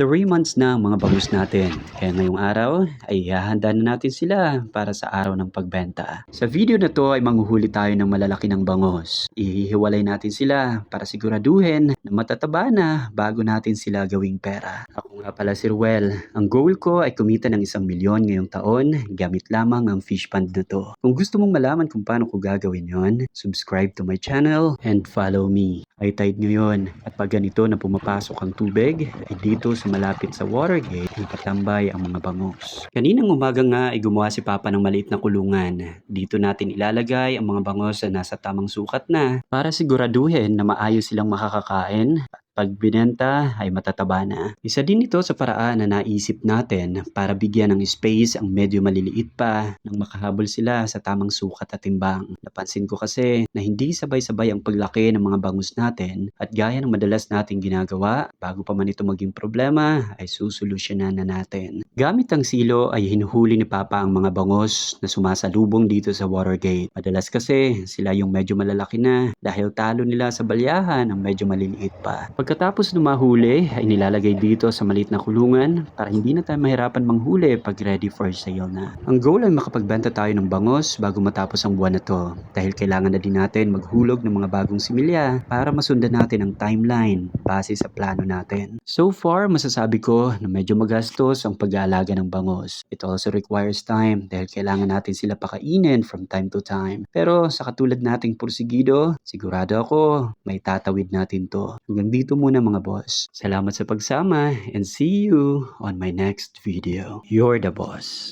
3 months na mga bangus natin. Kaya ngayong araw ay ihahanda na natin sila para sa araw ng pagbenta. Sa video na to ay manghuhuli tayo ng malalaki ng bangus. Ihihiwalay natin sila para siguraduhin na matataba na bago natin sila gawing pera. Ako nga pala si Ruel. Ang goal ko ay kumita ng isang milyon ngayong taon gamit lamang ang fish pond na to. Kung gusto mong malaman kung paano ko gagawin yon, subscribe to my channel and follow me. Ay tide ngayon at pag ganito na pumapasok ang tubig ay dito sa malapit sa water gate nakatambay ang mga bangus. Kaninang umaga nga ay gumawa si Papa ng maliit na kulungan. Dito natin ilalagay ang mga bangus na nasa tamang sukat na para siguraduhin na maayos silang makakakain pag binenta ay matataba na. Isa din ito sa paraan na naisip natin para bigyan ng space ang medyo maliliit pa nang makahabol sila sa tamang sukat at timbang. Napansin ko kasi na hindi sabay-sabay ang paglaki ng mga bangus natin at gaya ng madalas nating ginagawa, bago pa man ito maging problema ay susolusyonan na natin. Gamit ang silo ay hinuhuli ni Papa ang mga bangus na sumasalubong dito sa water gate. Madalas kasi sila yung medyo malalaki na dahil talo nila sa balyahan ang medyo maliliit pa. Pagkatapos na mahuli ay nilalagay dito sa maliit na kulungan para hindi na tayo mahirapan manghuli pag ready for sale na. Ang goal ay makapagbenta tayo ng bangos bago matapos ang buwan na to dahil kailangan na din natin maghulog ng mga bagong similya para masundan natin ang timeline base sa plano natin. So far, masasabi ko na medyo magastos ang pag-aalaga ng bangos. It also requires time dahil kailangan natin sila pakainin from time to time. Pero sa katulad nating porsigido, sigurado ako may tatawid natin to. Hanggang dito muna mga boss. Salamat sa pagsama and see you on my next video. You're the boss.